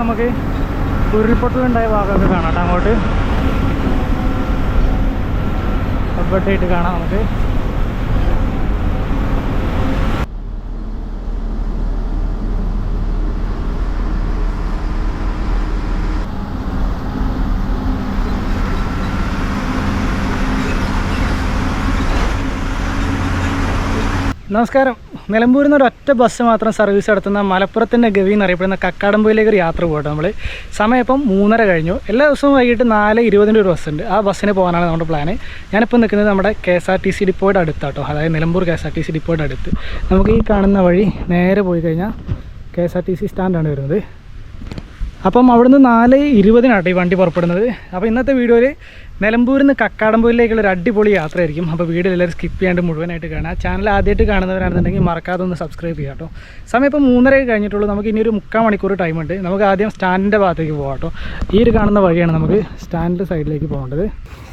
നമുക്ക് ഉരുൾപൊട്ടലുണ്ടായ ഭാഗമൊക്കെ കാണാം അങ്ങോട്ട്. അവിടെയായിട്ട് കാണാം നമുക്ക്. നമസ്കാരം. നിലമ്പൂരിൽ നിന്ന് ഒരൊറ്റ ബസ് മാത്രം സർവീസ് നടത്തുന്ന മലപ്പുറത്തിന്റെ ഗവി എന്നറിയപ്പെടുന്ന കക്കാടമ്പയിലേക്ക് ഒരു യാത്ര പോകട്ടെ നമ്മൾ സമയം ഇപ്പം മൂന്നര കഴിഞ്ഞു. എല്ലാ ദിവസവും വൈകിട്ട് നാല് ഇരുപതിന്റെ ഒരു ബസ്സുണ്ട് ആ ബസ്സിന് പോകാനാണ് നമ്മുടെ പ്ലാന് ഞാനിപ്പോൾ നിൽക്കുന്നത് നമ്മുടെ K S R T C ഡിപ്പോയുടെ അടുത്താട്ടോ. അതായത് Nilambur K S R T C ഡിപ്പോയുടെ അടുത്ത്. നമുക്ക് ഈ കാണുന്ന വഴി നേരെ പോയി കഴിഞ്ഞാൽ K S R T C സ്റ്റാൻഡാണ് വരുന്നത്. അപ്പം അവിടുന്ന് നാല് ഇരുപതിനാട്ടോ ഈ വണ്ടി പുറപ്പെടുന്നത്. അപ്പോൾ ഇന്നത്തെ വീഡിയോയിൽ നിലമ്പൂരിൽ നിന്ന് കക്കാടമ്പൂരിലേക്കുള്ള ഒരു അടിപൊളി യാത്രയായിരിക്കും. അപ്പോൾ വീഡിയോ എല്ലാവരും സ്കിപ്പ് ചെയ്യാണ്ട് മുഴുവനായിട്ട് കാണാം ചാനൽ ആദ്യമായിട്ട് കാണുന്നവരാണെന്നുണ്ടെങ്കിൽ മറക്കാതെ ഒന്ന് സബ്സ്ക്രൈബ് ചെയ്യാം കേട്ടോ. സമയം ഇപ്പോൾ മൂന്നര കഴിഞ്ഞിട്ടുള്ളൂ. നമുക്ക് ഇനി ഒരു മുക്കാൽ മണിക്കൂർ ടൈമുണ്ട് നമുക്ക് ആദ്യം സ്റ്റാൻഡിന്റെ ഭാഗത്തേക്ക് പോകാം കേട്ടോ. ഈ ഒരു കാണുന്ന വഴിയാണ് നമുക്ക് സ്റ്റാൻഡിന്റെ സൈഡിലേക്ക് പോകേണ്ടത്.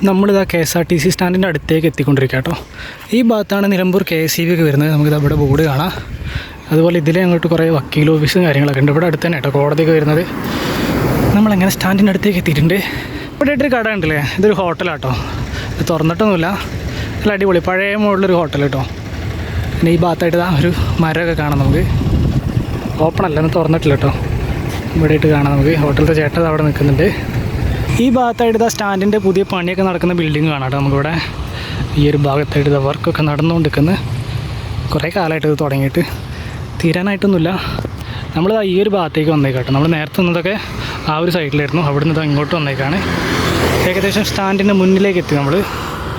നമ്മളിതാ K S R T C സ്റ്റാൻഡിന്റെ അടുത്തേക്ക് എത്തിക്കൊണ്ടിരിക്കുക കേട്ടോ. ഈ ഭാഗത്താണ് Nilambur K S C B ഒക്കെ വരുന്നത്. നമുക്കിത് അവിടെ ബോർഡ് കാണാം. അതുപോലെ ഇതിലെ അങ്ങോട്ട് കുറേ വക്കീൽ ഓഫീസും കാര്യങ്ങളൊക്കെ ഉണ്ട്. ഇവിടെ അടുത്ത് തന്നെ കേട്ടോ കോടതിയൊക്കെ വരുന്നത്. നമ്മളെങ്ങനെ സ്റ്റാൻഡിന്റെ അടുത്തേക്ക് എത്തിയിട്ടുണ്ട്? ഇവിടെ ആയിട്ടൊരു കട ഉണ്ടല്ലേ? ഇതൊരു ഹോട്ടലാട്ടോ ഇത് തുറന്നിട്ടൊന്നുമില്ല. നല്ല അടിപൊളി പഴയ മോഡലൊരു ഹോട്ടൽ കേട്ടോ. പിന്നെ ഈ ഭാഗത്തായിട്ട് ആ ഒരു മരമൊക്കെ കാണാം നമുക്ക്. ഓപ്പൺ അല്ല ഒന്ന് തുറന്നിട്ടില്ല കേട്ടോ. ഇവിടെ ആയിട്ട് കാണാം നമുക്ക്. ഹോട്ടലിന്റെ ചേട്ടൻ അവിടെ നിൽക്കുന്നുണ്ട്. ഈ ഭാഗത്തായിട്ട് ഇതാ സ്റ്റാൻഡിന്റെ പുതിയ പണിയൊക്കെ നടക്കുന്ന ബിൽഡിംഗ് കാണാം കേട്ടോ നമുക്കിവിടെ. ഈ ഒരു ഭാഗത്തായിട്ട് വർക്കൊക്കെ നടന്നുകൊണ്ടിരിക്കുന്നത് കുറേ കാലമായിട്ട് ഇത് തുടങ്ങിയിട്ട്. തീരാനായിട്ടൊന്നുമില്ല. നമ്മൾ ഈ ഒരു ഭാഗത്തേക്ക് വന്നേക്കാട്ടോ. നമ്മൾ നേരത്തെ നിന്നതൊക്കെ ആ ഒരു സൈഡിലായിരുന്നു. അവിടെ നിന്ന് ഇങ്ങോട്ട് വന്നേക്കാണ്. ഏകദേശം സ്റ്റാൻഡിന്റെ മുന്നിലേക്ക് എത്തി നമ്മൾ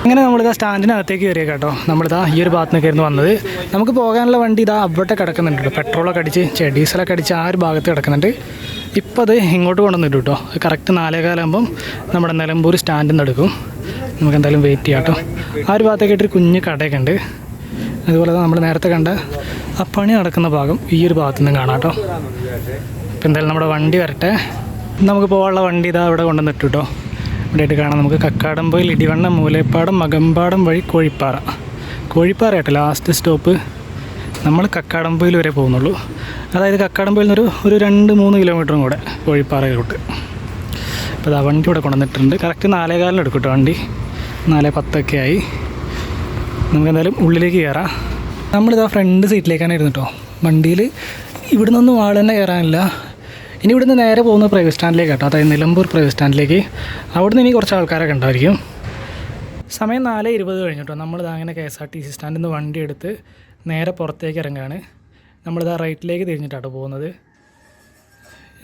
അങ്ങനെ നമ്മളിതാ സ്റ്റാൻഡിനകത്തേക്ക് കേട്ടോ നമ്മളിതാ ഈ ഒരു ഭാഗത്ത് നിന്നൊക്കെയായിരുന്നു വന്നത്. നമുക്ക് പോകാനുള്ള വണ്ടി ഇതാ അവിടെ കിടക്കുന്നുണ്ട്. പെട്രോളൊക്കെ അടിച്ച് ഡീസലൊക്കെ അടിച്ച് ആ ഒരു ഭാഗത്ത് കിടക്കുന്നുണ്ട്. ഇപ്പോൾ അത് ഇങ്ങോട്ട് കൊണ്ടുവന്നിട്ട് കേട്ടോ കറക്റ്റ് നാലേകാലാകുമ്പം നമ്മുടെ നിലമ്പൂർ സ്റ്റാൻഡിൽ നിന്ന് എടുക്കും. നമുക്ക് എന്തായാലും വെയിറ്റ് ചെയ്യാം കേട്ടോ ആ ഒരു ഭാഗത്തേക്കായിട്ടൊരു കുഞ്ഞ് കടയൊക്കെ ഉണ്ട്. അതുപോലെ നമ്മൾ നേരത്തെ കണ്ട ആ പണി നടക്കുന്ന ഭാഗം ഈ ഒരു ഭാഗത്തു നിന്ന് കാണാം കേട്ടോ. ഇപ്പം എന്തായാലും നമ്മുടെ വണ്ടി വരട്ടെ. നമുക്ക് പോകാനുള്ള വണ്ടി ഇതാ ഇവിടെ കൊണ്ടുവന്നിട്ട് കേട്ടോ. ഇവിടെ ആയിട്ട് കാണാം നമുക്ക് കക്കാടംപോയിൽ ഇടിവണ്ണം മൂലേപ്പാടം മകമ്പാടം വഴി കോഴിപ്പാറ. കോഴിപ്പാറ കേട്ടോ ലാസ്റ്റ് സ്റ്റോപ്പ് നമ്മൾ കക്കാടംപോയിൽ വരെ പോകുന്നുള്ളൂ. അതായത് കക്കാടംപോയിൽ നിന്നൊരു ഒരു രണ്ട് മൂന്ന് കിലോമീറ്ററും കൂടെ കോഴിപ്പാറയിലോട്ട്. അപ്പോൾ അതാ വണ്ടി ഇവിടെ കൊണ്ടുവന്നിട്ടുണ്ട്. കറക്റ്റ് നാലേകാലിന് എടുക്കും കേട്ടോ വണ്ടി. നാല് പത്തൊക്കെ ആയി. നമുക്ക് എന്തായാലും ഉള്ളിലേക്ക് കയറാം. നമ്മളിതാ ഫ്രണ്ട് സീറ്റിലേക്കാണ് ഇരുന്നു കേട്ടോ വണ്ടിയിൽ ഇവിടെ നിന്നൊന്നും ആൾ തന്നെ കയറാനില്ല. ഇനി ഇവിടുന്ന് നേരെ പോകുന്ന പ്രൈവറ്റ് സ്റ്റാൻഡിലേക്ക് കേട്ടോ. അതായത് നിലമ്പൂർ പ്രൈവറ്റ് സ്റ്റാൻഡിലേക്ക് അവിടുന്ന് ഇനി കുറച്ച് ആൾക്കാരൊക്കെ ഉണ്ടായിരിക്കും. സമയം നാല് ഇരുപത് കഴിഞ്ഞു കേട്ടോ നമ്മളിതാ അങ്ങനെ K S R T C സ്റ്റാൻഡിൽ നിന്ന് വണ്ടി എടുത്ത് നേരെ പുറത്തേക്ക് ഇറങ്ങുകയാണ് നമ്മളിതാ റൈറ്റിലേക്ക് തിരിഞ്ഞിട്ടാട്ടോ പോകുന്നത്.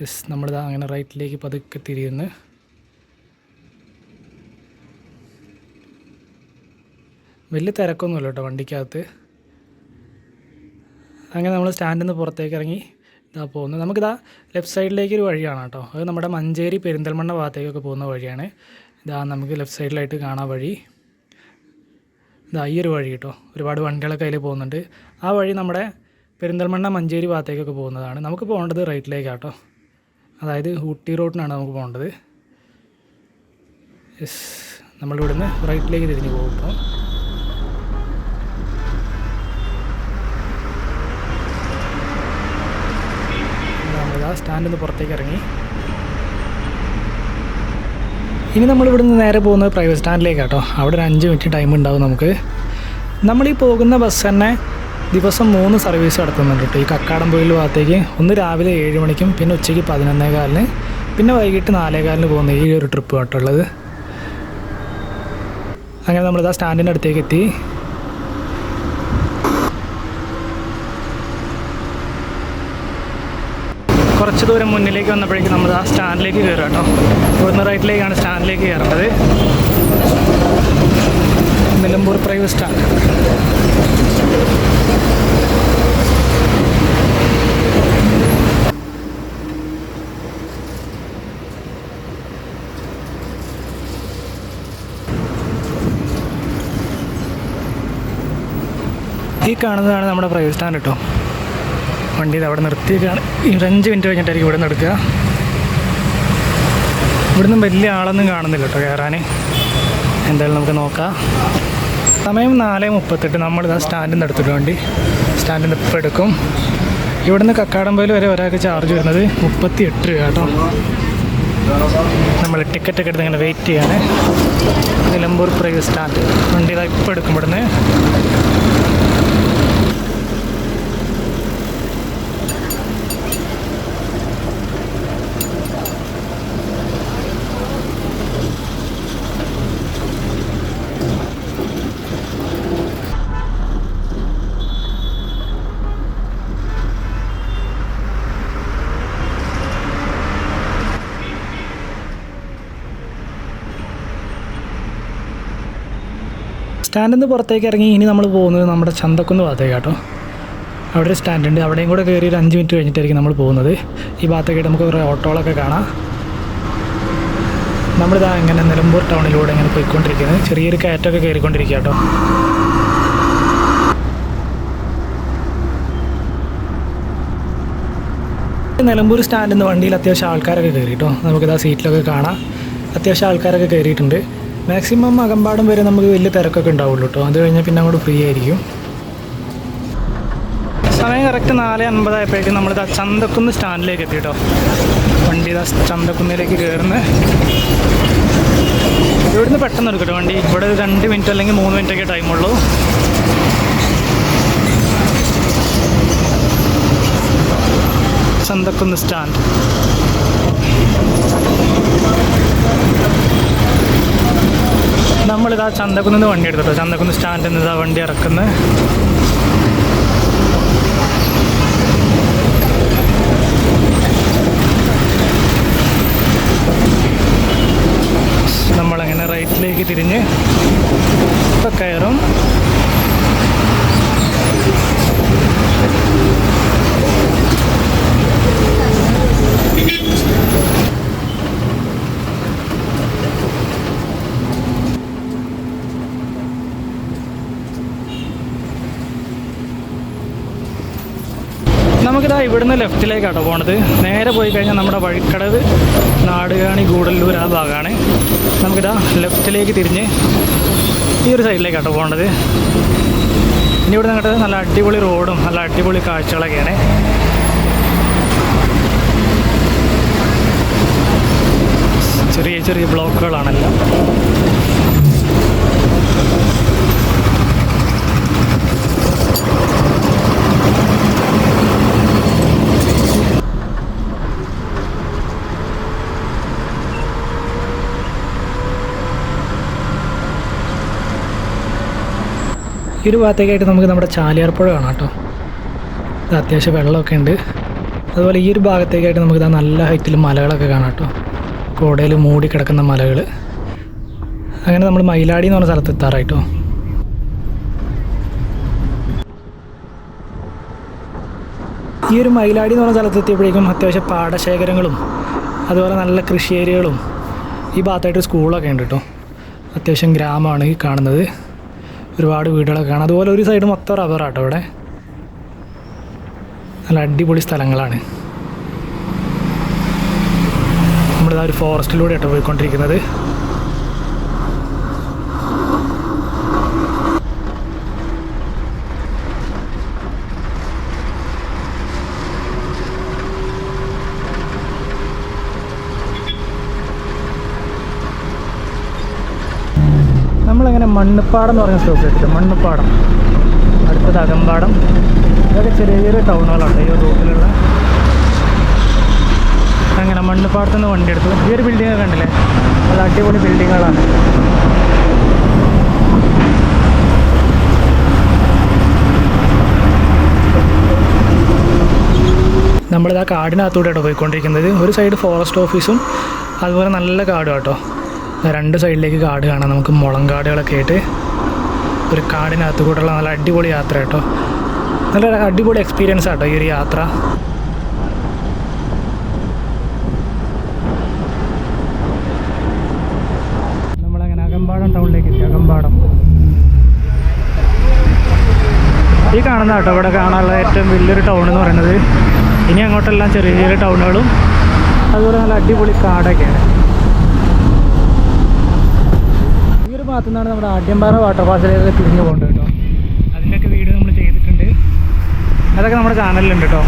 യെസ് നമ്മളിതാ അങ്ങനെ റൈറ്റിലേക്ക് പതുക്കെ തിരിയുന്നു. വലിയ തിരക്കൊന്നുമില്ല കേട്ടോ വണ്ടിക്കകത്ത്. അങ്ങനെ നമ്മൾ സ്റ്റാൻഡിൽ നിന്ന് പുറത്തേക്ക് ഇറങ്ങി ഇതാ പോകുന്നത്. നമുക്കിതാ ലെഫ്റ്റ് സൈഡിലേക്ക് ഒരു വഴിയാണ് കേട്ടോ. അത് നമ്മുടെ മഞ്ചേരി പെരിന്തൽമണ്ണ ഭാഗത്തേക്കൊക്കെ പോകുന്ന വഴിയാണ്. ഇതാ നമുക്ക് ലെഫ്റ്റ് സൈഡിലായിട്ട് കാണാൻ വഴി. ഇതാ ഈ ഒരു വഴി കേട്ടോ. ഒരുപാട് വണ്ടികളൊക്കെ അതിൽ പോകുന്നുണ്ട്. ആ വഴി നമ്മുടെ പെരിന്തൽമണ്ണ മഞ്ചേരി ഭാഗത്തേക്കൊക്കെ പോകുന്നതാണ്. നമുക്ക് പോകേണ്ടത് റൈറ്റിലേക്കാണ് കേട്ടോ. അതായത് ഊട്ടി റോഡിനാണ് നമുക്ക് പോകേണ്ടത്. യെസ് നമ്മളിവിടുന്ന് റൈറ്റിലേക്ക് തിരിഞ്ഞ് പോകും ഇപ്പോൾ സ്റ്റാൻഡിൽ നിന്ന് പുറത്തേക്ക് ഇറങ്ങി. ഇനി നമ്മൾ ഇവിടുന്ന് നേരെ പോകുന്നത് പ്രൈവറ്റ് സ്റ്റാൻഡിലേക്ക് കേട്ടോ അവിടെ ഒരു അഞ്ച് മിനിറ്റ് ടൈം ഉണ്ടാവും നമുക്ക്. നമ്മൾ ഈ പോകുന്ന ബസ് തന്നെ ദിവസം മൂന്ന് സർവീസ് നടത്തുന്നുണ്ട് കേട്ടോ. ഈ കക്കാടംപൊയിൽ ഭാഗത്തേക്ക് ഒന്ന് രാവിലെ ഏഴ് മണിക്കും പിന്നെ ഉച്ചയ്ക്ക് പതിനൊന്നേകാലിന് പിന്നെ വൈകിട്ട് നാലേകാലിന് പോകുന്ന ഈ ഒരു ട്രിപ്പ് കേട്ടുള്ളത് അങ്ങനെ നമ്മളിതാ സ്റ്റാൻഡിന്റെ അടുത്തേക്ക് എത്തി. കുറച്ച് ദൂരം മുന്നിലേക്ക് വന്നപ്പോഴേക്കും നമ്മൾ ആ സ്റ്റാൻഡിലേക്ക് കയറും കേട്ടോ. ഇവിടുന്ന് റൈറ്റിലേക്കാണ് സ്റ്റാൻഡിലേക്ക് കയറേണ്ടത്. Nilambur private stand. ഈ കാണുന്നതാണ് നമ്മുടെ പ്രൈവറ്റ് സ്റ്റാൻഡ് കേട്ടോ. വണ്ടി ഇത് അവിടെ നിർത്തിയേക്കാണ്. ഒരു അഞ്ച് മിനിറ്റ് കഴിഞ്ഞിട്ടായിരിക്കും ഇവിടെ നിന്ന് എടുക്കുക. ഇവിടുന്ന് വലിയ ആളൊന്നും കാണുന്നില്ല കേട്ടോ കയറാൻ. എന്തായാലും നമുക്ക് നോക്കാം. സമയം നാല് മുപ്പത്തെട്ട്. നമ്മളിതാ സ്റ്റാൻഡിൽ നിന്ന് എടുത്തിട്ട് വണ്ടി. സ്റ്റാൻഡിൽ നിന്ന് ഇപ്പം എടുക്കും. ഇവിടുന്ന് കക്കാടമ്പയിൽ വരെ ഒരാൾക്ക് ചാർജ് വരുന്നത് മുപ്പത്തി എട്ട് രൂപ കേട്ടോ. നമ്മൾ ടിക്കറ്റ് ഒക്കെ എടുത്ത് ഇങ്ങനെ വെയിറ്റ് ചെയ്യാണ്. Nilambur private stand. വണ്ടി ഇതാ ഇപ്പം എടുക്കും ഇവിടുന്ന്. സ്റ്റാൻഡിൽ നിന്ന് പുറത്തേക്ക് ഇറങ്ങി ഇനി നമ്മൾ പോകുന്നത് നമ്മുടെ ചന്തക്കുന്ന് ഭാഗത്തേക്ക് കേട്ടോ. അവിടെ ഒരു സ്റ്റാൻഡ് ഉണ്ട് അവിടെയും കൂടെ കയറി ഒരു അഞ്ച് മിനിറ്റ് കഴിഞ്ഞിട്ടായിരിക്കും നമ്മൾ പോകുന്നത്. ഈ ഭാഗത്തേക്ക് നമുക്ക് കുറേ ഓട്ടോകളൊക്കെ കാണാം. നമ്മളിതാ ഇങ്ങനെ നിലമ്പൂർ ടൗണിലൂടെ ഇങ്ങനെ പോയിക്കൊണ്ടിരിക്കുന്നത്. ചെറിയൊരു കയറ്റമൊക്കെ കയറിക്കൊണ്ടിരിക്കുക കേട്ടോ. നിലമ്പൂർ സ്റ്റാൻഡിൽ നിന്ന് വണ്ടിയിൽ അത്യാവശ്യം ആൾക്കാരൊക്കെ കയറി കേട്ടോ. നമുക്കിതാ സീറ്റിലൊക്കെ കാണാം. അത്യാവശ്യം ആൾക്കാരൊക്കെ കയറിയിട്ടുണ്ട്. മാക്സിമം അകമ്പാടം വരെ നമുക്ക് വലിയ തിരക്കൊക്കെ ഉണ്ടാവുള്ളൂ കേട്ടോ അത് കഴിഞ്ഞാൽ പിന്നെ അങ്ങോട്ട് ഫ്രീ ആയിരിക്കും. സമയം കറക്റ്റ് നാല് അൻപതായപ്പോഴേക്കും നമ്മളിതാ ചന്തക്കുന്ന് സ്റ്റാൻഡിലേക്ക് എത്തി കേട്ടോ വണ്ടി ഇതാ ചന്തക്കുന്നിലേക്ക് കയറുന്നത് ഇവിടുന്ന് പെട്ടെന്ന് എടുക്കട്ടെ വണ്ടി. ഇവിടെ രണ്ട് മിനിറ്റ് അല്ലെങ്കിൽ മൂന്ന് മിനിറ്റ് ഒക്കെ ടൈം ഉള്ളൂ. ചന്തക്കുന്ന് സ്റ്റാൻഡ് നമ്മളിതാ ചന്തക്കുന്ന് വണ്ടി എടുത്തിട്ടോ ചന്തക്കുന്ന് സ്റ്റാൻഡിൽ നിന്ന് ഇതാ വണ്ടി ഇറക്കുന്നത് നമ്മളങ്ങനെ റൈറ്റിലേക്ക് തിരിഞ്ഞ് ഇപ്പം കയറും. നമുക്കിതാ ഇവിടുന്ന് ലെഫ്റ്റിലേക്കാട്ടോ പോണത്. നേരെ പോയി കഴിഞ്ഞാൽ നമ്മുടെ വഴിക്കടവ് നാടുകാണി ഗൂഡല്ലൂർ ആ ഭാഗമാണ് നമുക്കിതാ ലെഫ്റ്റിലേക്ക് തിരിഞ്ഞ് ഈ ഒരു സൈഡിലേക്കാട്ടോ പോകേണ്ടത് ഇനി ഇവിടെ അങ്ങോട്ട് നല്ല അടിപൊളി റോഡും നല്ല അടിപൊളി കാഴ്ചകളൊക്കെയാണ്. ചെറിയ ചെറിയ ബ്ലോക്കുകളാണല്ലോ. ഈ ഒരു ഭാഗത്തേക്കായിട്ട് നമുക്ക് നമ്മുടെ ചാലിയാർപ്പുഴ കാണാം കേട്ടോ. ഇത് അത്യാവശ്യം വെള്ളമൊക്കെ ഉണ്ട്. അതുപോലെ ഈ ഒരു ഭാഗത്തേക്കായിട്ട് നമുക്ക് ഇതാ നല്ല ഹൈറ്റിൽ മലകളൊക്കെ കാണാം കേട്ടോ. കോടയിൽ മൂടി കിടക്കുന്ന മലകൾ അങ്ങനെ നമ്മൾ മയിലാടി എന്ന് പറഞ്ഞ സ്ഥലത്ത് എത്താറായിട്ടോ ഈ ഒരു മയിലാടി എന്ന് പറഞ്ഞ സ്ഥലത്ത് എത്തിയപ്പോഴേക്കും അത്യാവശ്യം പാടശേഖരങ്ങളും അതുപോലെ നല്ല കൃഷി ഏരിയകളും ഈ ഭാഗത്തായിട്ട് സ്കൂളൊക്കെ ഉണ്ട് കേട്ടോ. അത്യാവശ്യം ഗ്രാമമാണ് ഈ കാണുന്നത്. ഒരുപാട് വീടുകളൊക്കെ കാണാം. അതുപോലെ ഒരു സൈഡ് മൊത്തം റബ്ബറാട്ടോ ഇവിടെ. നല്ല അടിപൊളി സ്ഥലങ്ങളാണ്. നമ്മളിതാ ഒരു ഫോറസ്റ്റിലൂടെ ആട്ടോ പോയിക്കൊണ്ടിരിക്കുന്നത് നമ്മളങ്ങനെ മണ്ണുപ്പാടം എന്ന് പറയുന്ന സ്റ്റോപ്പ് എത്തില്ല മണ്ണുപ്പാടം. അടുത്തത് അകമ്പാടം. ഇതൊക്കെ ചെറിയ ചെറിയ ടൗണുകളാണ് ഈ റൂട്ടിലുള്ള അങ്ങനെ മണ്ണുപ്പാടത്തു നിന്ന് വണ്ടി എടുത്തു. ഈ ഒരു ബിൽഡിംഗ് ഒക്കെ കണ്ടില്ലേ? നല്ല അടിപൊളി ബിൽഡിങ്ങുകളാണ് നമ്മളിതാ കാടിനകത്തൂടെയാണ് പോയിക്കൊണ്ടിരിക്കുന്നത്. ഒരു സൈഡ് ഫോറസ്റ്റ് ഓഫീസും അതുപോലെ നല്ല കാടും കേട്ടോ രണ്ട് സൈഡിലേക്ക് കാട് കാണാം. നമുക്ക് മുളം കാടുകളൊക്കെ ആയിട്ട് ഒരു കാടിനകത്ത് കൂടെയുള്ള നല്ല അടിപൊളി യാത്ര കേട്ടോ. നല്ല അടിപൊളി എക്സ്പീരിയൻസ് ആട്ടോ ഈ ഒരു യാത്ര. നമ്മളങ്ങനെ അകമ്പാടം ടൗണിലേക്ക് എത്തി അകമ്പാടം. ഈ കാണുന്ന കേട്ടോ ഇവിടെ കാണാനുള്ള ഏറ്റവും വലിയൊരു ടൗൺ എന്ന് പറയുന്നത്. ഇനി അങ്ങോട്ടെല്ലാം ചെറിയ ചെറിയ ടൗണുകളും അതുപോലെ നല്ല അടിപൊളി കാടൊക്കെയാണ് ഈ ഒരു ഭാഗത്തു നിന്നാണ് നമ്മുടെ ആദ്യംപാറ വാട്ടർ ഫാൾസിലേക്ക് തിരിഞ്ഞു പോകേണ്ടത് കേട്ടോ. അതിന്റെയൊക്കെ വീട് നമ്മൾ ചെയ്തിട്ടുണ്ട്. അതൊക്കെ നമ്മുടെ ചാനലിലുണ്ട് കേട്ടോ.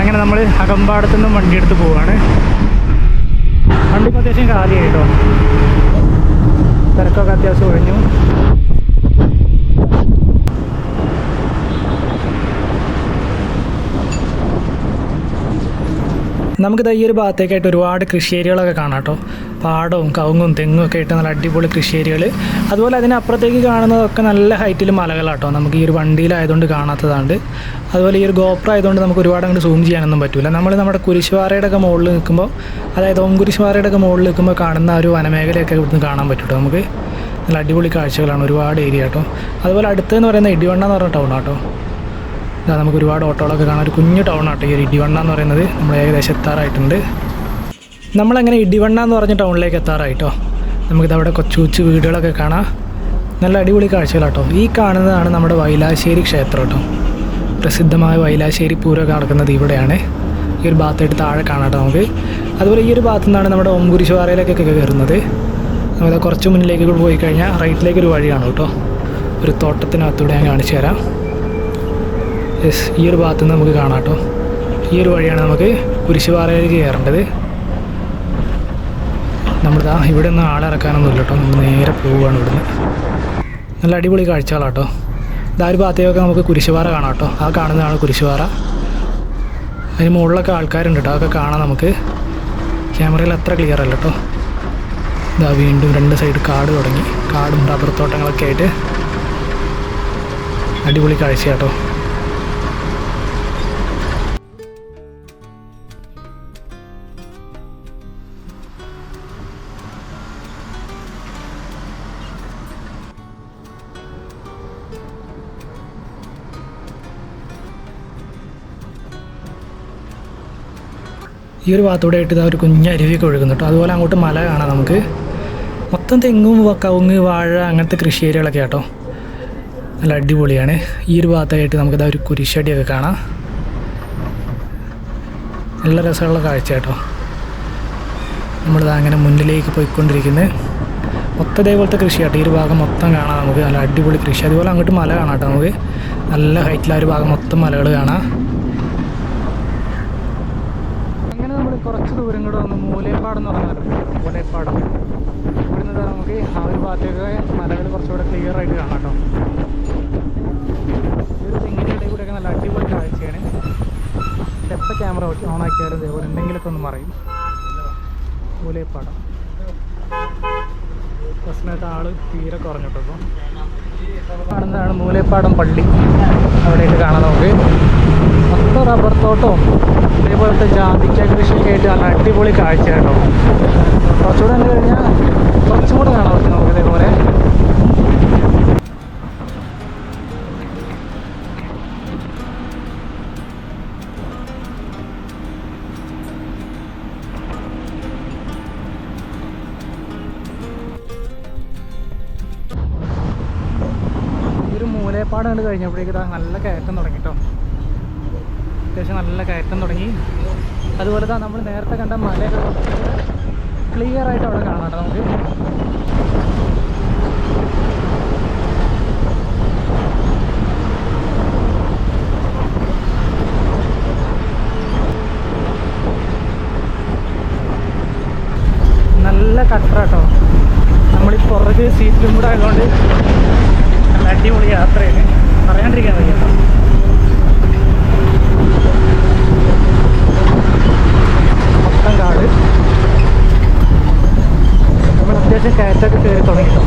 അങ്ങനെ നമ്മൾ അകമ്പാടത്തു നിന്നും വണ്ടി എടുത്ത് പോവുകയാണ് വണ്ടി ഇപ്പോൾ അത്യാവശ്യം കാലിയായി കേട്ടോ. തിരക്കൊക്കെ അത്യാവശ്യം ഒഴിഞ്ഞു. നമുക്കിത് ഈ ഒരു ഭാഗത്തേക്കായിട്ട് ഒരുപാട് കൃഷി ഏരിയകളൊക്കെ കാണാം കേട്ടോ. പാടവും കവുങ്ങും തെങ്ങും ഒക്കെ ആയിട്ട് നല്ല അടിപൊളി കൃഷി ഏരിയകൾ അതുപോലെ അതിനപ്പുറത്തേക്ക് കാണുന്നതൊക്കെ നല്ല ഹൈറ്റിൽ മലകളാട്ടോ. നമുക്ക് ഈ ഒരു വണ്ടിയിലായതുകൊണ്ട് കാണാത്തതാണ്ട്. അതുപോലെ ഈ ഒരു ഗോപ്ര ആയതുകൊണ്ട് നമുക്ക് ഒരുപാട് അങ്ങോട്ട് സൂം ചെയ്യാനൊന്നും പറ്റില്ല നമ്മൾ നമ്മുടെ കുരിശുപാറയുടെ ഒക്കെ മുകളിൽ നിൽക്കുമ്പോൾ അതായത് ഓം കുരിശുപാറയുടെ ഒക്കെ മുകളിൽ നിൽക്കുമ്പോൾ കാണുന്ന ഒരു വനമേഖലയൊക്കെ ഇവിടുന്ന് കാണാൻ പറ്റും നമുക്ക്. നല്ല അടിപൊളി കാഴ്ചകളാണ് ഒരുപാട് ഏരിയ കേട്ടോ. അതുപോലെ അടുത്തെന്ന് പറയുന്ന ഇടിവണ്ണ എന്ന് പറഞ്ഞ ടൗൺ ഇതാ നമുക്ക് ഒരുപാട് ഓട്ടോകളൊക്കെ കാണാം ഒരു കുഞ്ഞു ടൗൺ ആട്ടോ ഈ ഒരു ഇടിവണ്ണ എന്ന് പറയുന്നത്. നമ്മൾ ഏകദേശം എത്താറായിട്ടുണ്ട്. നമ്മളങ്ങനെ ഇടിവണ്ണ എന്ന് പറഞ്ഞ ടൗണിലേക്ക് എത്താറായിട്ടോ. നമുക്കിത് അവിടെ കൊച്ചു കൊച്ചു വീടുകളൊക്കെ കാണാം. നല്ല അടിപൊളി കാഴ്ചകളാട്ടോ. ഈ കാണുന്നതാണ് നമ്മുടെ വൈലാശ്ശേരി ക്ഷേത്രം കേട്ടോ. പ്രസിദ്ധമായ വൈലാശ്ശേരി പൂരമൊക്കെ നടക്കുന്നത് ഇവിടെയാണ്. ഈ ഒരു ഭാഗത്തായിട്ട് താഴെ കാണാട്ടോ നമുക്ക്. അതുപോലെ ഈ ഒരു ഭാഗത്തു നിന്നാണ് നമ്മുടെ ഓംകുരിശുവാറയിലേക്കൊക്കെ കയറുന്നത്. നമുക്ക് കുറച്ച് മുന്നിലേക്ക് പോയി കഴിഞ്ഞാൽ റൈറ്റിലേക്ക് ഒരു വഴിയാണ് കേട്ടോ. ഒരു തോട്ടത്തിനകത്തൂടെ ഞാൻ കാണിച്ചു തരാം. യെസ് ഈ ഒരു ഭാഗത്ത് നിന്ന് നമുക്ക് കാണാം കേട്ടോ. ഈ ഒരു വഴിയാണ് നമുക്ക് കുരിശുപാറയിലേക്ക് കയറേണ്ടത്. നമ്മളിതാ ഇവിടെ ഒന്നും ആളെ ഇറക്കാനൊന്നും ഇല്ല കേട്ടോ. നമ്മൾ നേരെ പോവുകയാണ് ഇവിടുന്ന്. നല്ല അടിപൊളി കാഴ്ചകളാട്ടോ ഇതാ ഒരു ഭാഗത്തേക്കൊക്കെ നമുക്ക് കുരിശുപാറ കാണാം കേട്ടോ. ആ കാണുന്നതാണ് കുരിശുപാറ. അതിന് മുകളിലൊക്കെ ആൾക്കാരുണ്ട് കേട്ടോ. അതൊക്കെ കാണാം നമുക്ക്. ക്യാമറയിൽ അത്ര ക്ലിയർ അല്ല കേട്ടോ. ഇതാ വീണ്ടും രണ്ട് സൈഡ് കാട് തുടങ്ങി. കാടും റബ്ബർ തോട്ടങ്ങളൊക്കെ ആയിട്ട് അടിപൊളി കാഴ്ചയാട്ടോ ഈ ഒരു ഭാഗത്തൂടെ ആയിട്ട് ഇതാ ഒരു കുഞ്ഞ അരുവിയൊക്കെ ഒഴുകുന്നു കേട്ടോ. അതുപോലെ അങ്ങോട്ട് മല കാണാം നമുക്ക്. മൊത്തം തെങ്ങും കവുങ്ങ് വാഴ അങ്ങനത്തെ കൃഷി ഏരിയകളൊക്കെ കേട്ടോ നല്ല അടിപൊളിയാണ്. ഈ ഒരു ഭാഗത്തായിട്ട് നമുക്കിതാ ഒരു കുരിശടിയൊക്കെ കാണാം. നല്ല രസമുള്ള കാഴ്ച കേട്ടോ. നമ്മളിതാ അങ്ങനെ മുന്നിലേക്ക് പോയിക്കൊണ്ടിരിക്കുന്നത് മൊത്തം ഇതേപോലത്തെ കൃഷി കേട്ടോ ഈ ഒരു ഭാഗം മൊത്തം കാണാം നമുക്ക്. നല്ല അടിപൊളി കൃഷി. അതുപോലെ അങ്ങോട്ട് മല കാണാം കേട്ടോ നമുക്ക്. നല്ല ഹൈറ്റിൽ ആ ഒരു ഭാഗം മൊത്തം മലകൾ കാണാം അങ്ങനെ നമ്മൾ കുറച്ച് ദൂരം കൂടെ വന്ന് മൂലേപ്പാട് എന്ന് പറഞ്ഞാൽ മൂലേപ്പാടം ഇവിടുന്ന് ദാ നമുക്ക് ആ ഒരു ഭാഗത്തേക്ക് മലകൾ കുറച്ചുകൂടെ ക്ലിയർ ആയിട്ട് കാണാം കേട്ടോ. ഒരു തെങ്ങിന്റെ ഇടയിൽ കൂടെയൊക്കെ നല്ല അടിപൊളി കാഴ്ചയാണ്. എപ്പോൾ ക്യാമറ ഓൺ ആക്കിയാലും ഇതേപോലെ എന്തെങ്കിലുമൊക്കെ ഒന്ന് മറയും മൂലേപ്പാടം ബസ്സിനകത്ത് ആൾ തീരെ കുറഞ്ഞിട്ടോ ഇപ്പോൾ കാണുന്നതാണ് മൂലേപ്പാടം പള്ളി. അവിടെയൊക്കെ കാണാം നമുക്ക്. മൊത്തം റബ്ബർ തോട്ടവും അതേപോലത്തെ ജാതിക്ക കൃഷിയൊക്കെ ആയിട്ട് നല്ല അടിപൊളി കാഴ്ച കേട്ടോ. കുറച്ചുകൂടെ കണ്ടു കഴിഞ്ഞാൽ കുറച്ചും കൂടെ കാണാൻ പറ്റും നമുക്ക് ഇതേപോലെ. ഒരു മൂലേപ്പാട് കണ്ട് കഴിഞ്ഞപ്പോഴേക്കും നല്ല കയറ്റം തുടങ്ങി കേട്ടോ. അത്യാവശ്യം നല്ല കയറ്റം തുടങ്ങി. അതുപോലെ തന്നെ നമ്മൾ നേരത്തെ കണ്ട മലയൊക്കെ ക്ലിയർ ആയിട്ട് അവിടെ കാണാം നമുക്ക്. നല്ല കട്ടറ കേട്ടോ നമ്മളീ പുറകെ സീറ്റിലും കൂടെ ആയതുകൊണ്ട് നല്ല അടിപൊളി യാത്രയാണ്. പറയാണ്ടിരിക്കാൻ വയ്യ കേട്ടോ നമ്മൾ അത്യാവശ്യം കയറ്റൊക്കെ കയറി തുടങ്ങിട്ടോ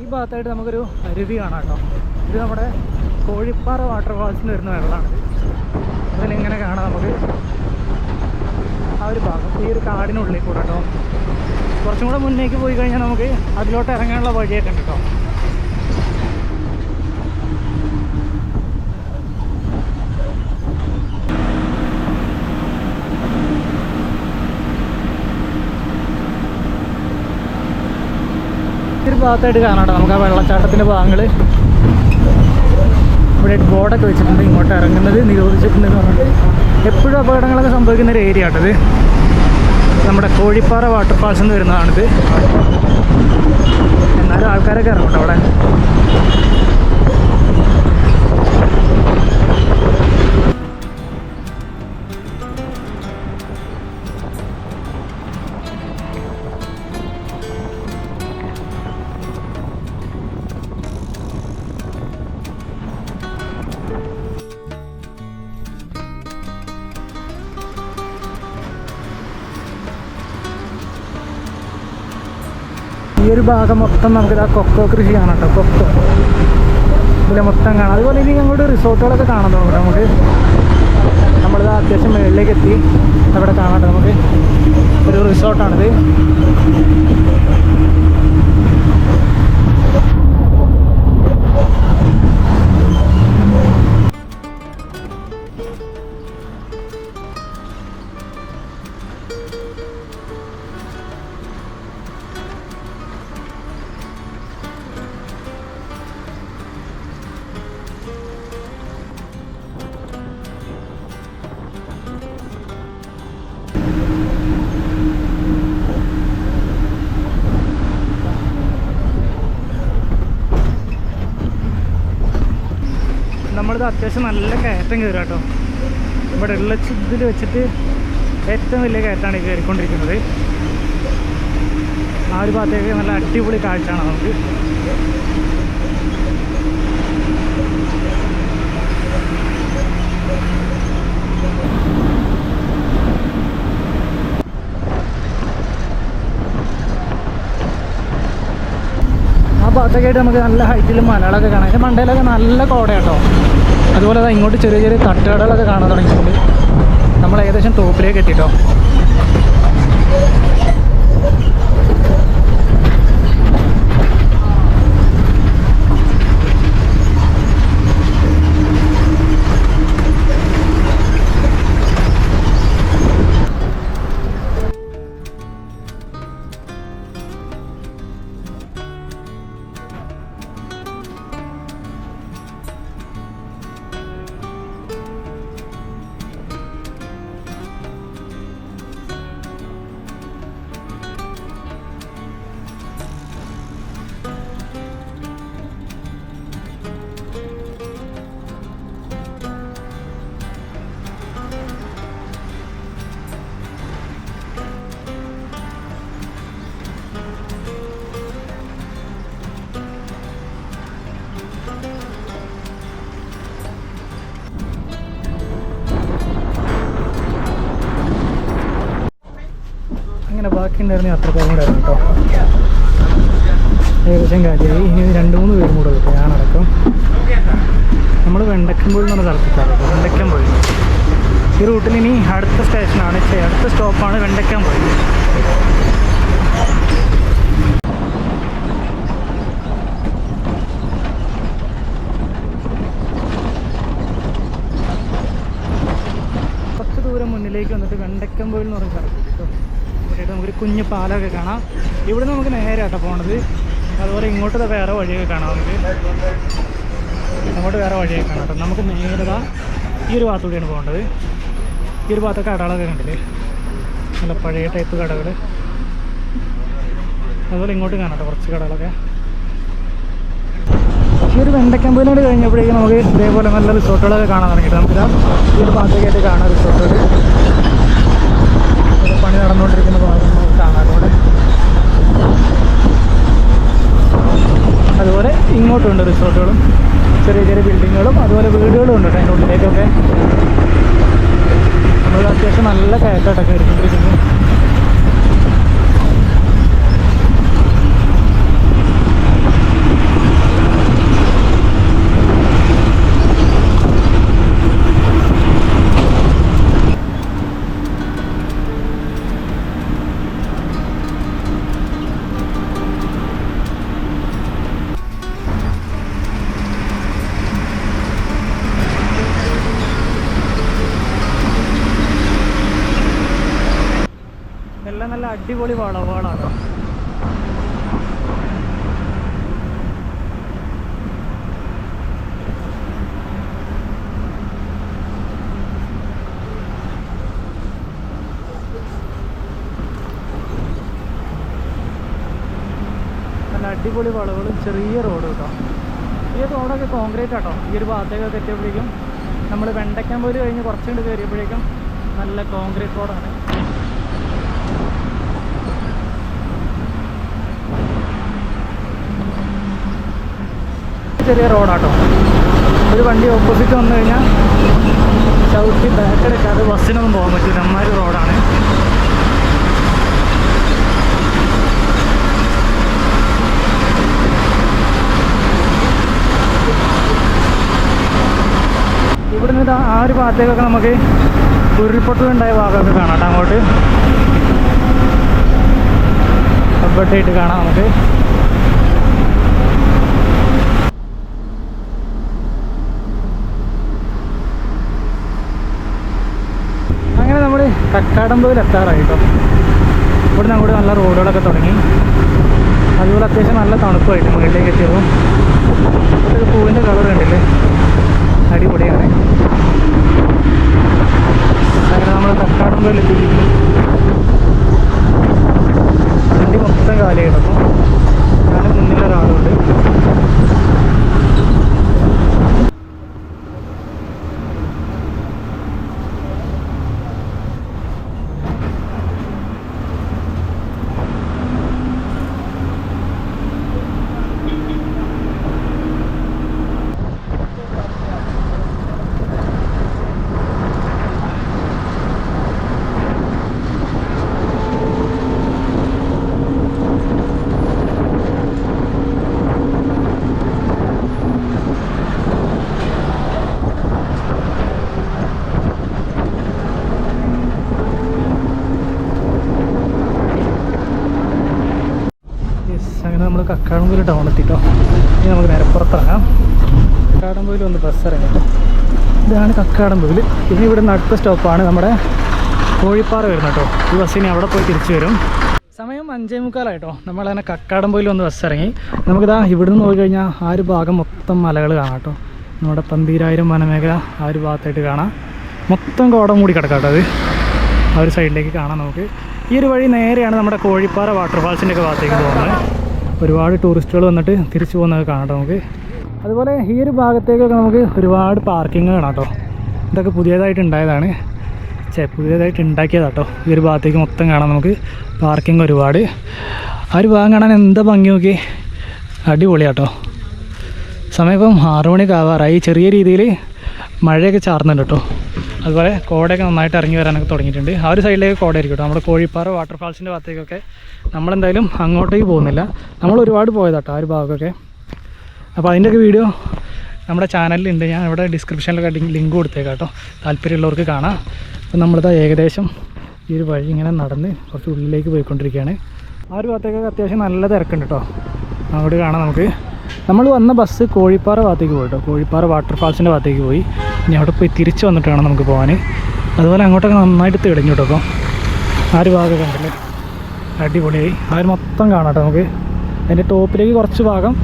ഈ നമുക്കൊരു അരുവി കാണാം കേട്ടോ. ഇത് നമ്മുടെ കോഴിപ്പാറ വാട്ടർഫാൾസിന് വരുന്ന വെള്ളമാണ്. അതിലിങ്ങനെ കാണാം നമുക്ക്. ഒരു ഭാഗം ഈ ഒരു കാടിനുള്ളിൽ കൂടെ കേട്ടോ. കുറച്ചും കൂടെ മുന്നേക്ക് പോയി കഴിഞ്ഞാൽ നമുക്ക് അതിലോട്ട് ഇറങ്ങാനുള്ള വഴിയൊക്കെ ഉണ്ട് കേട്ടോ. ഭാഗത്തായിട്ട് കാണാം നമുക്ക് ആ വെള്ളച്ചാട്ടത്തിന്റെ ഭാഗങ്ങൾ ഇവിടെ ബോർഡൊക്കെ വെച്ചിട്ടുണ്ട് ഇങ്ങോട്ട് ഇറങ്ങുന്നത് നിരോധിച്ചിട്ടുണ്ടെന്ന് പറഞ്ഞിട്ട് എപ്പോഴും അപകടങ്ങളൊക്കെ സംഭവിക്കുന്ന ഒരു ഏരിയ ആട്ടത്. നമ്മുടെ കോഴിപ്പാറ വാട്ടർഫാൾസ് എന്ന് വരുന്നതാണിത്. എന്നാലും ആൾക്കാരൊക്കെ ഇറങ്ങും അവിടെ. ഭാഗം മൊത്തം നമുക്കിത് ആ കൊക്കോ കൃഷി കാണാം കേട്ടോ കൊക്കോ. ഇതിലെ മൊത്തം കാണാം. അതുപോലെ ഇനി അങ്ങോട്ട് റിസോർട്ടുകളൊക്കെ കാണാൻ തുടങ്ങും നമുക്ക്. നമ്മളിത് അത്യാവശ്യം മേളിലേക്ക് എത്തി. അവിടെ കാണാം നമുക്ക്. ഒരു റിസോർട്ടാണിത്. അത്യാവശ്യം നല്ല കയറ്റം കയറുക കേട്ടോ. ഇവിടെ ഉള്ള ഇതിൽ വെച്ചിട്ട് ഏറ്റവും വലിയ കയറ്റാണ് കയറിക്കൊണ്ടിരിക്കുന്നത്. ആ ഒരു ഭാഗത്തേക്ക് നല്ല അടിപൊളി കാഴ്ചയാണ് നമുക്ക്. ആ ഭാഗത്തൊക്കെ ആയിട്ട് നമുക്ക് നല്ല ഹൈറ്റിൽ മലകളൊക്കെ കാണാം. അതിന്റെ മണ്ടയിലൊക്കെ നല്ല കോട കേട്ടോ അതുപോലെ ഇങ്ങോട്ട് ചെറിയ ചെറിയ തട്ടുകടകളൊക്കെ കാണാൻ തുടങ്ങിയിട്ടുണ്ട്. നമ്മൾ ഏകദേശം ടോപ്പിലേക്ക് എത്തിട്ടോ? ബാക്കിയുണ്ടായിരുന്ന യാത്രക്കാരും കൂടെ ആയിരുന്നു കേട്ടോ ഏകദേശം കാര്യമായി ഇനി രണ്ട് മൂന്ന് പേരും കൂടെ കിട്ടും ഞാനടക്കം. നമ്മൾ വെണ്ടക്കമ്പുഴ എന്ന് പറഞ്ഞ സ്ഥലത്തെത്താറ് വെണ്ടക്കമ്പുഴ ഈ റൂട്ടിൽ ഇനി അടുത്ത സ്റ്റേഷനാണ് അടുത്ത സ്റ്റോപ്പാണ് വെണ്ടക്കമ്പുഴ കുറച്ച് ദൂരം മുന്നിലേക്ക് വന്നിട്ട് വെണ്ടക്കമ്പുഴ എന്ന് പറഞ്ഞ സ്ഥലത്ത് നമുക്കൊരു കുഞ്ഞു പാലമൊക്കെ കാണാം. ഇവിടെ നമുക്ക് നേരെ ആട്ടോ പോണത്. അതുപോലെ ഇങ്ങോട്ട് വേറെ വഴിയൊക്കെ കാണാം നമുക്ക്. അങ്ങോട്ട് വേറെ വഴിയൊക്കെ കാണാം കേട്ടോ. നമുക്ക് നേരെ ദാ ഈ ഒരു ഭാഗത്തൂടെയാണ് പോകേണ്ടത്. ഈ ഒരു ഭാഗത്തൊക്കെ കടകളൊക്കെ കണ്ടില്ലേ? നല്ല പഴയ ടൈപ്പ് കടകൾ അതുപോലെ ഇങ്ങോട്ട് കാണാം കുറച്ച് കടകളൊക്കെ. ഈ ഒരു വെണ്ടക്കമ്പതിനോട് കഴിഞ്ഞപ്പോഴേക്കും നമുക്ക് ഇതേപോലെ നല്ല റിസോർട്ടുകളൊക്കെ കാണാൻ തുടങ്ങിയിട്ട് നമുക്കിതാ ഈ ഒരു ഭാഗത്തേക്കായിട്ട് കാണാം റിസോർട്ടുകൾ നടന്നുകൊണ്ടിരിക്കുന്ന ഭാഗം നമുക്ക് കാണാറുണ്ട് അതുപോലെ ഇങ്ങോട്ടുണ്ട് റിസോർട്ടുകളും ചെറിയ ചെറിയ ബിൽഡിങ്ങുകളും അതുപോലെ വീടുകളും ഉണ്ട് അതിന്റെ ഉള്ളിലേക്കൊക്കെ. നമ്മൾ അത്യാവശ്യം നല്ല കയറ്റാട്ടൊക്കെ എടുത്തുകൊണ്ടിരിക്കുന്നു. അടിപൊളി വളവുകളാണ്. നല്ല അടിപൊളി വളവുകളും ചെറിയ റോഡ് കേട്ടോ. ഈ റോഡൊക്കെ കോൺക്രീറ്റ് ആട്ടോ. ഈ ഒരു ഭാഗത്തേക്കൊക്കെ എത്തിയപ്പോഴേക്കും നമ്മൾ വെണ്ടയ്ക്കാൻ പോലും കഴിഞ്ഞ് കുറച്ചുകൊണ്ട് കയറിയപ്പോഴേക്കും നല്ല കോൺക്രീറ്റ് റോഡാണ് ചെറിയ റോഡാട്ടോ. ഒരു വണ്ടി ഓപ്പോസിറ്റ് വന്നു കഴിഞ്ഞാൽ ചവിട്ടി ബാക്ക് എടുക്കാതെ ബസ്സിനൊന്നും പോകാൻ പറ്റില്ല അമ്മാതിരി റോഡാണ്. ഇവിടുന്ന് ആ ഒരു ഭാഗത്തേക്കൊക്കെ നമുക്ക് ഉരുൾപൊട്ടലുണ്ടായ ഭാഗമൊക്കെ കാണാം ട്ടോ അങ്ങോട്ട്. റബ്ബട്ടായിട്ട് കാണാം നമുക്ക്. കക്കാടമ്പതിൽ എത്താറായി കേട്ടോ ഇവിടുന്ന് അങ്ങോട്ട് നല്ല റോഡുകളൊക്കെ തുടങ്ങി. അതുപോലെ അത്യാവശ്യം നല്ല തണുപ്പായിട്ട് മുകളിലേക്ക് എത്തിയപ്പോൾ ഒരു പൂവിന്റെ കളർ കണ്ടില്ലേ? അടിപൊളിയാണ്. അങ്ങനെ നമ്മൾ കക്കാടമ്പതിൽ എത്തിയിരിക്കുന്നു വണ്ടി മൊത്തം കാലി കിടക്കും അങ്ങനെ നമ്മൾ കക്കാടംപൊയിൽ ടൗൺ എത്തിട്ടോ. ഇനി നമുക്ക് നേരെ പുറത്തിറങ്ങാം. കക്കാടംപൊയിൽ ഒന്ന് ബസ് ഇറങ്ങി. കേട്ടോ ഇതാണ് കക്കാടംപൊയിൽ ഇനി ഇവിടെ അടുത്ത സ്റ്റോപ്പാണ് നമ്മുടെ കോഴിപ്പാറ വരുന്നത് കേട്ടോ. ഈ ബസ് ഇനി അവിടെ പോയി തിരിച്ചു വരും. സമയം അഞ്ചേ മുക്കാലായിട്ടോ നമ്മളങ്ങനെ കക്കാടംപൊയിൽ ഒന്ന് ബസ് ഇറങ്ങി. നമുക്കിതാ ഇവിടുന്ന് നോക്കി കഴിഞ്ഞാൽ ആ ഒരു ഭാഗം മൊത്തം മലകൾ കാണാം കേട്ടോ. നമ്മുടെ പന്തീരായിരം വനമേഖല ആ ഒരു ഭാഗത്തായിട്ട് കാണാം. മൊത്തം കോടം മൂടി കിടക്കാം കേട്ടോ അത്. ആ ഒരു സൈഡിലേക്ക് കാണാം നമുക്ക്. ഈ ഒരു വഴി നേരെയാണ് നമ്മുടെ കോഴിപ്പാറ വാട്ടർഫാൾസിന്റെ ഒക്കെ ഭാഗത്തേക്ക് പോകുന്നത്. ഒരുപാട് ടൂറിസ്റ്റുകൾ വന്നിട്ട് തിരിച്ചു പോകുന്നത് കാണാം നമുക്ക്. അതുപോലെ ഈ ഒരു ഭാഗത്തേക്കൊക്കെ നമുക്ക് ഒരുപാട് പാർക്കിംഗ് കാണാം കേട്ടോ ഇതൊക്കെ പുതിയതായിട്ട് ഉണ്ടായതാണ്. ചേ പുതിയതായിട്ട് ഉണ്ടാക്കിയതാണ് കേട്ടോ ഈ ഒരു ഭാഗത്തേക്ക് മൊത്തം കാണാം നമുക്ക് പാർക്കിംഗ് ഒരുപാട്. ആ ഒരു ഭാഗം കാണാൻ എന്താ ഭംഗി നോക്കി അടിപൊളിയാട്ടോ സമയം ഇപ്പം ആറു മണിയൊക്കെ ആവാറായി. ചെറിയ രീതിയിൽ മഴയൊക്കെ ചാർന്നുണ്ട് കേട്ടോ അതുപോലെ കോടയൊക്കെ നന്നായിട്ട് ഇറങ്ങി വരാനൊക്കെ തുടങ്ങിയിട്ടുണ്ട്. ആ ഒരു സൈഡിലേക്ക് കോടയായിരിക്കും കേട്ടോ. നമ്മുടെ കോഴിപ്പാറ വാട്ടർഫാൾസിന്റെ ഭാഗത്തേക്കൊക്കെ നമ്മളെന്തായാലും അങ്ങോട്ടേക്ക് പോകുന്നില്ല. നമ്മൾ ഒരുപാട് പോയതാട്ടോ ആ ഒരു ഭാഗമൊക്കെ. അപ്പോൾ അതിന്റെയൊക്കെ വീഡിയോ നമ്മുടെ ചാനലിലുണ്ട് ഞാൻ ഇവിടെ ഡിസ്ക്രിപ്ഷനിലൊക്കെ ലിങ്ക് കൊടുത്തേക്കാം കേട്ടോ. താല്പര്യമുള്ളവർക്ക് കാണാം. അപ്പോൾ നമ്മളിതാ ഏകദേശം ഈ ഒരു വഴി ഇങ്ങനെ നടന്ന് കുറച്ച് ഉള്ളിലേക്ക് പോയിക്കൊണ്ടിരിക്കുകയാണ്. ആ ഒരു ഭാഗത്തേക്കൊക്കെ അത്യാവശ്യം നല്ല തിരക്കുണ്ട് കേട്ടോ. അവിടെ കാണാം നമുക്ക്. നമ്മൾ വന്ന ബസ് കോഴിപ്പാറ ഭാഗത്തേക്ക് പോയി കേട്ടോ കോഴിപ്പാറ വാട്ടർഫാൾസിന്റെ ഭാഗത്തേക്ക് പോയി. ഇനി അവിടെ പോയി തിരിച്ച് വന്നിട്ട് വേണം നമുക്ക് പോകാൻ അതുപോലെ അങ്ങോട്ടൊക്കെ നന്നായിട്ട് തെളിഞ്ഞു കേട്ടോ അപ്പം ആ ഒരു ഭാഗമൊക്കെ കണ്ടില്ലേ? അടിപൊളിയായി. ആ ഒരു മൊത്തം കാണാം കേട്ടോ നമുക്ക്. അതിന്റെ ടോപ്പിലേക്ക് കുറച്ച് ഭാഗം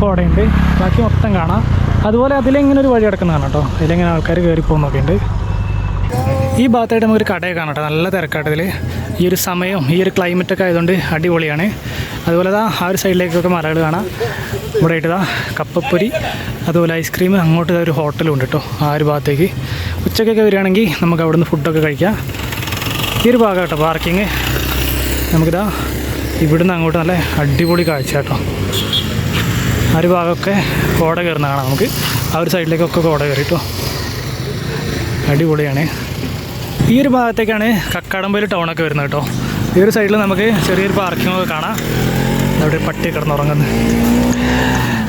കോടയുണ്ട്. ബാക്കി മൊത്തം കാണാം. അതുപോലെ അതിലെങ്ങനെ ഒരു വഴി കിടക്കുന്നതാണ് കേട്ടോ അതിലെങ്ങനെ ആൾക്കാർ കയറി പോകുന്നൊക്കെ ഉണ്ട്. ഈ ഭാഗത്തായിട്ട് നമുക്കൊരു കടയൊക്കെ കാണാം കേട്ടോ നല്ല തിരക്കാട്ടതിൽ ഈ ഒരു സമയം ഈ ഒരു ക്ലൈമറ്റൊക്കെ ആയതുകൊണ്ട് അടിപൊളിയാണ്. അതുപോലെ ദാ ആ ഒരു സൈഡിലേക്കൊക്കെ മലകൾ കാണാം. ഇവിടെ ആയിട്ട് ഇതാ കപ്പപ്പൊരി അതുപോലെ ഐസ്ക്രീം അങ്ങോട്ട് ഒരു ഹോട്ടലും ഉണ്ട് കേട്ടോ ആ ഒരു ഭാഗത്തേക്ക്. ഉച്ചക്കൊക്കെ വരികയാണെങ്കിൽ നമുക്ക് അവിടുന്ന് ഫുഡൊക്കെ കഴിക്കാം. ഈ ഒരു ഭാഗം കേട്ടോ പാർക്കിങ്. നമുക്കിതാ ഇവിടുന്ന് അങ്ങോട്ട് നല്ല അടിപൊളി കാഴ്ച കേട്ടോ ആ ഒരു ഭാഗമൊക്കെ കോട കയറുന്ന കാണാം നമുക്ക്. ആ ഒരു സൈഡിലേക്കൊക്കെ കോട കയറി കേട്ടോ അടിപൊളിയാണ്. ഈ ഒരു ഭാഗത്തേക്കാണ് കക്കാടമ്പയിൽ ടൗണൊക്കെ വരുന്നത് കേട്ടോ ഈ ഒരു സൈഡിൽ നമുക്ക് ചെറിയൊരു പാർക്കിങ്ങൊക്കെ കാണാം. അവിടെ പട്ടി കിടന്നുറങ്ങുന്നത്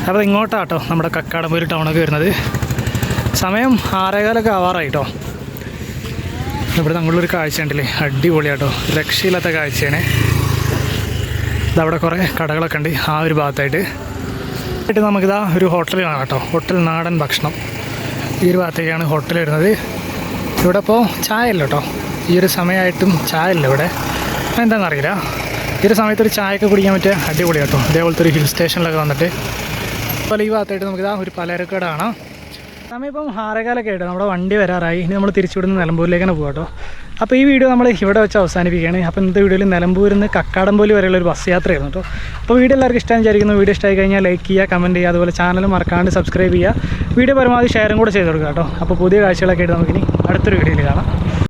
അപ്പോൾ ഇങ്ങോട്ടാണ് കേട്ടോ നമ്മുടെ കക്കാടമ്പൂരി ടൗണൊക്കെ വരുന്നത്. സമയം ആറേകാലൊക്കെ ആവാറായി കേട്ടോ ഇവിടെ നമ്മളൊരു കാഴ്ച ഉണ്ടല്ലേ അടിപൊളിയാട്ടോ. രക്ഷയില്ലാത്ത കാഴ്ചയാണ്. ഇതവിടെ കുറേ കടകളൊക്കെ ഉണ്ട് ആ ഒരു ഭാഗത്തായിട്ട്. ആയിട്ട് നമുക്കിതാ ഒരു ഹോട്ടൽ കാണാം കേട്ടോ. ഹോട്ടൽ നാടൻ ഭക്ഷണം. ഈ ഒരു ഭാഗത്തേക്കാണ് ഹോട്ടൽ വരുന്നത്. ഇവിടെ ഇപ്പോൾ ചായ ഇല്ല കേട്ടോ. ഈ ഒരു സമയമായിട്ടും ചായ ഇല്ല ഇവിടെ. എന്താണെന്നറിയില്ല ഈ ഒരു സമയത്ത് ഒരു ചായയൊക്കെ കുടിക്കാൻ പറ്റിയ അടിപൊളി കേട്ടോ. അതേപോലത്തെ ഒരു ഹിൽ സ്റ്റേഷനിലൊക്കെ വന്നിട്ട്. അപ്പോൾ ഈ ഭാഗത്തായിട്ട് നമുക്കിതാ ഒരു പലചരക്കട കാണാം സമയം ഇപ്പം ആറേകാലൊക്കെ ആയിട്ട് നമ്മുടെ വണ്ടി വരാറായി. ഇനി നമ്മൾ തിരിച്ചുവിടുന്ന നിലമ്പൂരിലേക്ക് തന്നെ പോകാം കേട്ടോ. അപ്പോൾ ഈ വീഡിയോ നമ്മൾ ഇവിടെ വെച്ച് അവസാനിപ്പിക്കുകയാണ്. അപ്പോൾ ഇന്നത്തെ വീഡിയോയിൽ നിലമ്പൂരിൽ നിന്ന് കക്കാടംപോലി വരെയുള്ള ഒരു ബസ് യാത്രയായിരുന്നു കേട്ടോ. അപ്പോൾ വീഡിയോ എല്ലാവർക്കും ഇഷ്ടം വിചാരിക്കുന്നു. വീഡിയോ ഇഷ്ടമായി കഴിഞ്ഞാൽ ലൈക്ക് ചെയ്യുക കമന്റ് ചെയ്യുക അതുപോലെ ചാനൽ മറക്കാണ്ട് സബ്സ്ക്രൈബ് ചെയ്യുക. വീഡിയോ പരമാവധി ഷെയറും കൂടെ ചെയ്ത് കൊടുക്കുക കേട്ടോ. അപ്പോൾ പുതിയ കാഴ്ചകളൊക്കെ ആയിട്ട് നമുക്കിനി അടുത്തൊരു വീഡിയോയിൽ കാണാം.